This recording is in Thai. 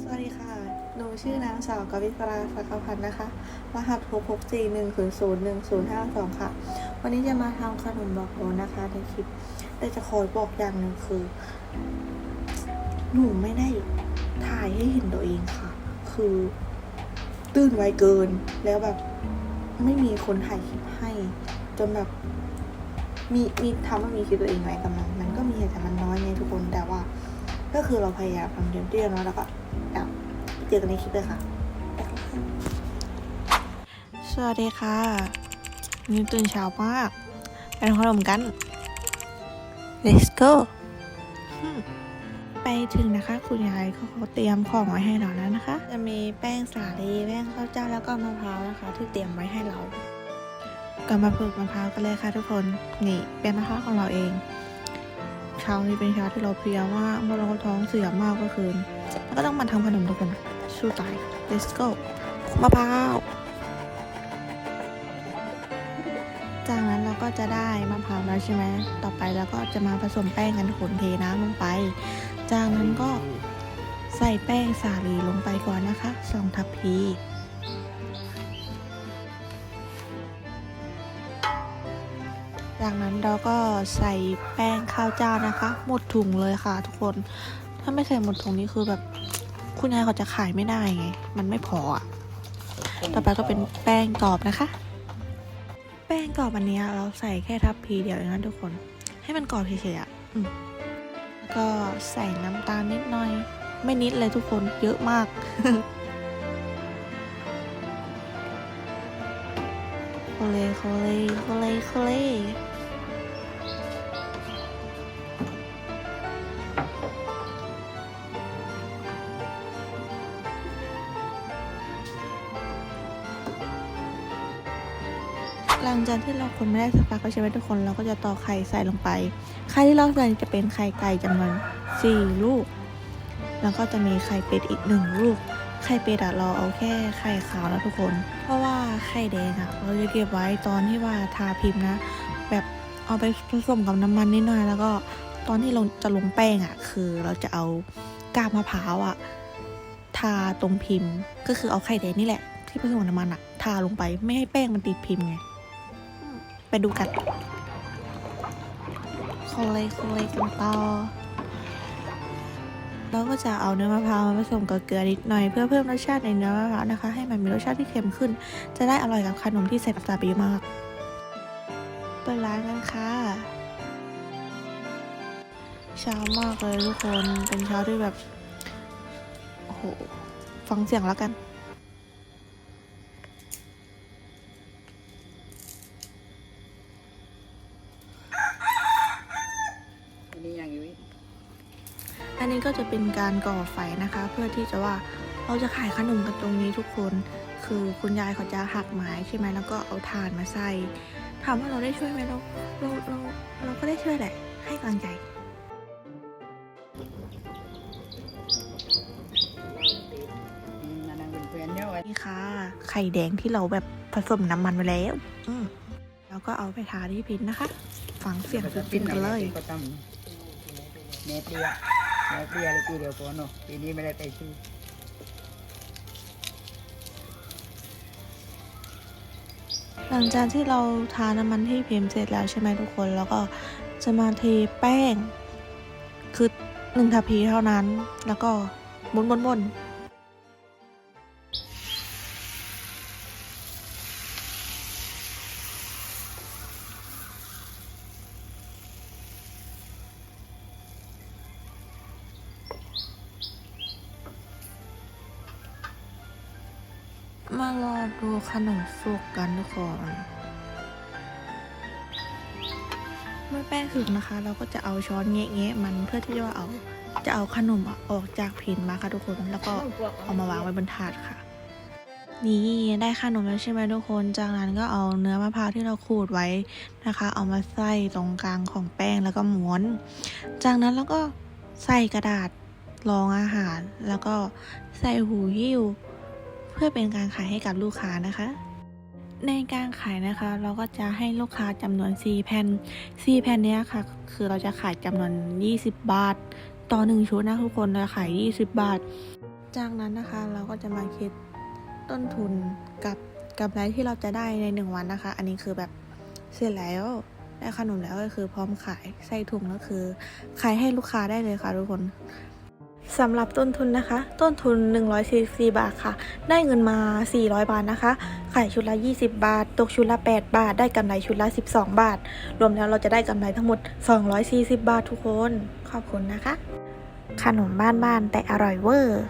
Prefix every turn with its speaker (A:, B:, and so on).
A: สวัสดีค่ะ หนูชื่อนางสาวกวิศราสักพันธ์นะคะ รหัส 6 6 4 1 0 0 1 0 5 2 ค่ะ วันนี้จะมาทำขนมบอกโบนะคะในคลิป แต่จะขอบอกอย่างหนึ่งคือ หนูไม่ได้ถ่ายให้เห็นตัวเองค่ะ คือตื่นไวเกิน แล้วแบบไม่มีคนถ่ายคลิปให้ จนแบบมีมีทำว่ามีคลิปตัวเองไหมกำลัง มันก็มีแต่มันน้อยไงทุกคน แต่ว่าก็คือเราพยายามทำเต็มที่แล้วเนาะแล้วก็ อะเจอกันในคลิปเลยค่ะ สวัสดีค่ะนี่ตื่นเช้ามากไปทำขนมกัน let's go อืมไปถึงนะคะ คุณยายเขาเขาเตรียมของไว้ให้เราแล้วนะคะ จะมีแป้งสาลีแป้งข้าวเจ้าแล้วก็มะพร้าวนะคะ ที่เตรียมไว้ให้เราก็มาปลูกมะพร้าวกันเลยค่ะทุกคนนี่เป็นมะพร้าวของเราเองเช้านี้เป็นเช้าที่เราเพลียมากเพราะเราท้องเสียมากเมื่อคืนแล้ว ก็ต้องมาทำขนมทุกคนสู้ตาย let's go มะพร้าวจากนั้นเราก็จะได้มะพร้าวแล้วใช่ไหมต่อไปเราก็จะมาผสมแป้งกันขนเทน้ำลงไป จากนั้นก็ใส่แป้งสาลีลงไปก่อนนะคะสองทัพพีจากนั้นเราก็ใส่แป้งข้าวเจ้านะคะ หมดถุงเลยค่ะทุกคน ถ้าไม่ใส่หมดถุงนี้คือแบบ คุณยายเขาจะขายไม่ได้ไง มันไม่พออะ ต่อไปก็เป็นแป้งกรอบนะคะ แป้งกรอบอันเนี้ยเราใส่แค่ทัพพีเดียวเองนะทุกคน ให้มันกรอบเฉยๆอะอืมแล้วก็ใส่น้ำตาลนิดหน่อย ไม่นิดเลยทุกคน เยอะมากโคเลโคเลโคเลโคเล หลังจากที่เราคนไม่ได้สักพักก็ใช่ไหมทุกคนเราก็จะตอกไข่ใส่ลงไป ไข่ที่เราใส่จะเป็นไข่ไก่จำนวนสี่ลูก แล้วก็จะมีไข่เป็ดอีกหนึ่งลูก ไข่เป็ดอะเราเอาแค่ไข่ขาวนะทุกคน เพราะว่าไข่แดงอะเราจะเก็บไว้ตอนที่ว่าทาพิมพ์นะ แบบเอาไปผสมกับน้ำมันนิดหน่อยแล้วก็ตอนที่เราจะลงแป้งอะคือเราจะเอากาบมะพร้าวอะทาตรงพิมพ์ ก็คือเอาไข่แดงนี่แหละที่ผสมกับน้ำมันอะทาลงไปไม่ให้แป้งมันติดพิมพ์ไง ไปดูกันคนเลยคนเลยกันต่อเราก็จะเอาเนื้อมะพร้าวมาผสมกับเกลือนิดหน่อยเพื่อเพิ่มรสชาติในเนื้อมะพร้าวนะคะ ให้มันมีรสชาติที่เค็มขึ้น จะได้อร่อยกับขนมที่ใส่น้ำตาลไปเยอะมากเปิดร้านกันค่ะเช้ามากเลยทุกคนเป็นเช้าที่แบบโอ้โหฟังเสียงแล้วกัน
B: นี้ยังอยู่อีก
A: อั นี้ก็จะเป็นการก่อไฟนะคะ เพื่อที่จะว่าเราจะขายขนมกันตรงนี้ทุกคน คือคุณยายเขาจะหักไม้ใช่ไหมแล้วก็เอาถ่านมาใส่ถามว่าเราได้ช่วยไหมเราเราเราเราก็ได้ช่วยแหละ ให้กำลังใจ
B: นี่
A: ค่ะ ไข่แดงที่เราแบบผสมน้ำมันไว้แล้ว อืแล้วก็เอาไปทาที่พินนะคะ ฟังเสียงพินพินกันเลย
B: เนเดีย เนตเดียเลยปีเดียวพอเนาะปีนี้ไม่ได้ไปซื้อ
A: หลังจากที่เราทาน้ำมันที่พิมพ์เสร็จแล้วใช่ไหมทุกคน แล้วก็จะมาเทแป้ง คือหนึ่งทัพพีเท่านั้น แล้วก็บนบนบน มารอดูขนมสุกกันทุกคนเมื่อแป้งถึงนะคะ เราก็จะเอาช้อนแงะๆมันเพื่อที่จะเอาจะเอาขนมออกจากพินมาค่ะทุกคน แล้วก็เอามาวางไว้บนถาดค่ะ นี่ได้ขนมแล้วใช่ไหมทุกคน จากนั้นก็เอาเนื้อมะพร้าวที่เราขูดไว้นะคะ เอามาใส่ตรงกลางของแป้งแล้วก็ม้วน จากนั้นเราก็ใส่กระดาษรองอาหาร แล้วก็ใส่หูหิ้ว พื่อเป็นการขายให้กับลูกค้านะคะ ในการขายนะคะ เราก็จะให้ลูกค้าจำนวน 4 แผ่น 4 แผ่นเนี้ยค่ะ คือเราจะขายจำนวน 20 บาท ต่อ 1 ชุดนะทุกคนเราขาย 20 บาท จากนั้นนะคะเราก็จะมาคิดต้นทุนกับกับไรที่เราจะได้ในหนึ่งวันนะคะ อันนี้คือแบบเสร็จแล้วได้ขนมแล้วก็คือพร้อมขายใส่ถุงก็คือ ขายให้ลูกค้าได้เลยค่ะทุกคน สำหรับต้นทุนนะคะ ต้นทุน 144 บาทค่ะ ได้เงินมา 400 บาทนะคะ ขายชุดละ 20 บาท ตกชุดละ 8 บาท ได้กำไรชุดละ 12 บาท รวมแล้วเราจะได้กำไรทั้งหมด 240 บาททุกคน ขอบคุณนะคะ ขนมบ้านๆแต่อร่อยเวอร์